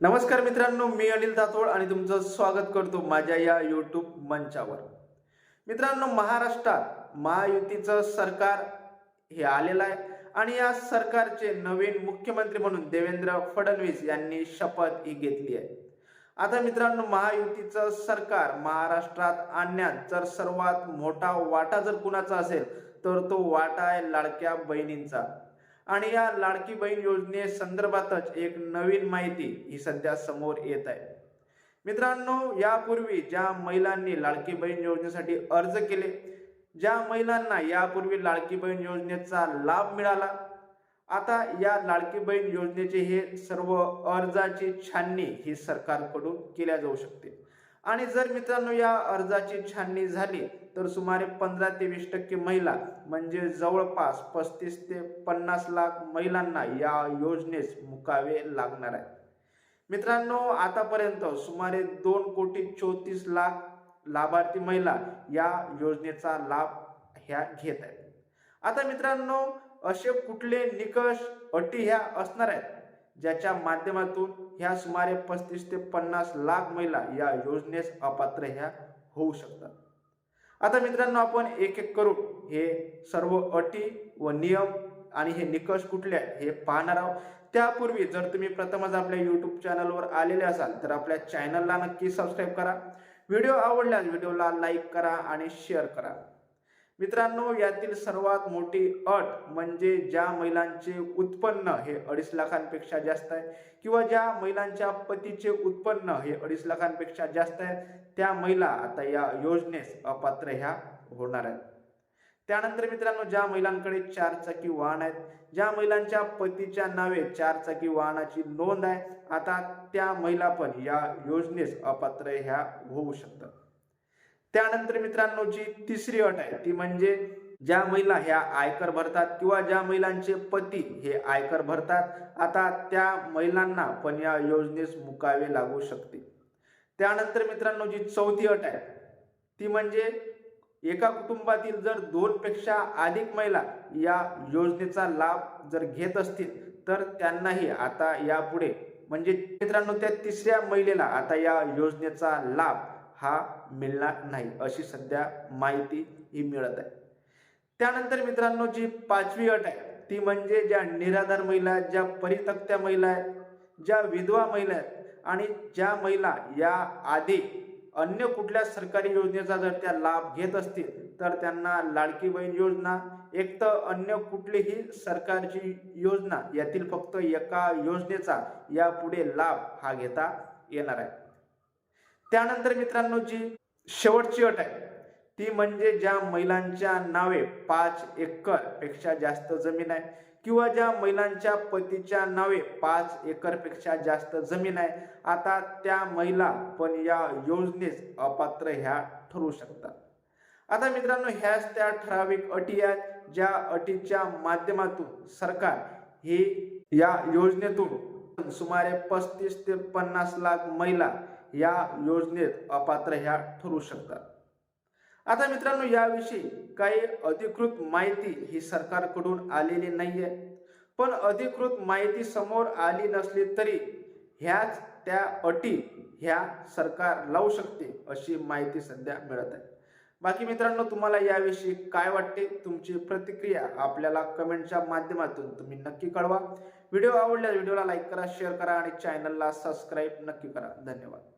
नमस्कार मित्रांनो मी अनिल दातोड आणि तुमचं स्वागत करतो माझ्या या यूट्यूब मंचावर. मित्रांनो महाराष्ट्रात महायुतीचं सरकार हे आलेलं आहे आणि या सरकारचे नवीन मुख्यमंत्री म्हणून देवेंद्र फडणवीस यांनी शपथ ही घेतली आहे. आता मित्रांनो महायुतीचं सरकार महाराष्ट्रात आणण्यात जर सर्वात मोठा वाटा जर कुणाचा असेल तर तो वाटा आहे लाडक्या बहिणींचा. आणि या लाडकी बहीण योजने संदर्भातच एक नवीन माहिती ही सध्या समोर येत आहे. मित्रांनो यापूर्वी ज्या महिलांनी लाडकी बहीण योजनेसाठी अर्ज केले ज्या महिलांना यापूर्वी लाडकी बहीण योजनेचा लाभ मिळाला आता या लाडकी बहीण योजनेचे हे सर्व अर्जाची छाननी ही सरकारकडून केल्या जाऊ शकते. आणि जर मित्रांनो या अर्जाची छाननी झाली तर सुमारे पंधरा ते वीस टक्के महिला म्हणजे जवळपास पस्तीस ते पन्नास लाख महिलांना या योजनेस मुकावे लागणार आहे मित्रांनो आतापर्यंत सुमारे दोन कोटी चौतीस लाख लाभार्थी महिला या योजनेचा लाभ ह्या घेत आहेत. आता मित्रांनो असे कुठले निकष अटी ह्या असणार आहेत? ज्याच्या माध्यमातून ह्या सुमारे पस्तीस ते पन्नास लाख महिला या योजनेस अपात्र ह्या होऊ शकतात. आता मित्रांनो आपण एक एक करून हे सर्व अटी व नियम आणि हे निकष कुठले आहेत हे पाहणार आहोत. त्यापूर्वी जर तुम्ही प्रथमच आपल्या यूट्यूब चॅनलवर आलेले असाल तर आपल्या चॅनलला नक्की सबस्क्राईब करा. व्हिडिओ आवडल्यास व्हिडिओला लाईक करा आणि शेअर करा. मित्रांनो यातील सर्वात मोठी अट म्हणजे ज्या महिलांचे उत्पन्न हे अडीच लाखांपेक्षा जास्त आहे किंवा ज्या महिलांच्या पतीचे उत्पन्न हे अडीच लाखांपेक्षा जास्त आहे त्या महिला आता या योजनेस अपात्र ह्या होणार आहेत. त्यानंतर मित्रांनो ज्या महिलांकडे चार चाकी वाहन आहेत ज्या महिलांच्या पतीच्या नावे चार चाकी वाहनाची नोंद आहे आता त्या महिला पण या योजनेस अपात्र ह्या होऊ शकतात. त्यानंतर मित्रांनो जी तिसरी अट आहे ती म्हणजे ज्या महिला ह्या आयकर भरतात किंवा ज्या महिलांचे पती हे आयकर भरतात आता त्या महिलांना पण या योजनेस मुकावे लागू शकते त्यानंतर मित्रांनो जी चौथी अट आहे ती म्हणजे एका कुटुंबातील जर दोन पेक्षा अधिक महिला या योजनेचा लाभ जर घेत असतील तर त्यांनाही आता यापुढे म्हणजे मित्रांनो त्या तिसऱ्या महिलेला आता या योजनेचा लाभ हा मिळणार नाही अशी सध्या माहिती ही मिळत आहे. त्यानंतर मित्रांनो जी पाचवी अट आहे ती म्हणजे ज्या निराधार महिला आहेत ज्या परितक्त्या महिला आहेत ज्या विधवा महिला आहेत आणि ज्या महिला या आधी अन्य कुठल्या सरकारी योजनेचा जर त्या लाभ घेत असतील तर त्यांना लाडकी बहीण योजना एक तर अन्य कुठलीही सरकारची योजना यातील फक्त एका योजनेचा यापुढे लाभ हा घेता येणार आहे. त्यानंतर मित्रांनो जी शेवटची अट आहे ती म्हणजे ज्या महिलांच्या नावे पाच एकरपेक्षा जास्त जमीन आहे किंवा ज्या महिलांच्या पतीच्या नावे पाच एकरपेक्षा जास्त जमीन आहे आता त्या महिला पण या योजनेस अपात्र ह्या ठरू शकतात. आता मित्रांनो ह्याच त्या ठराविक अटी आहेत ज्या अटीच्या माध्यमातून सरकार ही या योजनेतून सुमारे पस्तीस ते पन्नास लाख महिला या योजनेत अपात्र ह्या ठरू शकतात. आता मित्रांनो याविषयी काही अधिकृत माहिती ही सरकारकडून आलेली नाहीये. पण अधिकृत माहिती समोर आली नसली तरी ह्याच त्या अटी ह्या सरकार लावू शकते अशी माहिती सध्या मिळत आहे. बाकी मित्रांनो तुम्हाला याविषयी काय वाटते? तुमची प्रतिक्रिया आपल्याला कमेंटच्या माध्यमातून तुम्ही नक्की कळवा. व्हिडिओ आवडल्यास व्हिडिओला लाईक करा शेअर करा आणि चॅनलला सबस्क्राईब नक्की करा. धन्यवाद.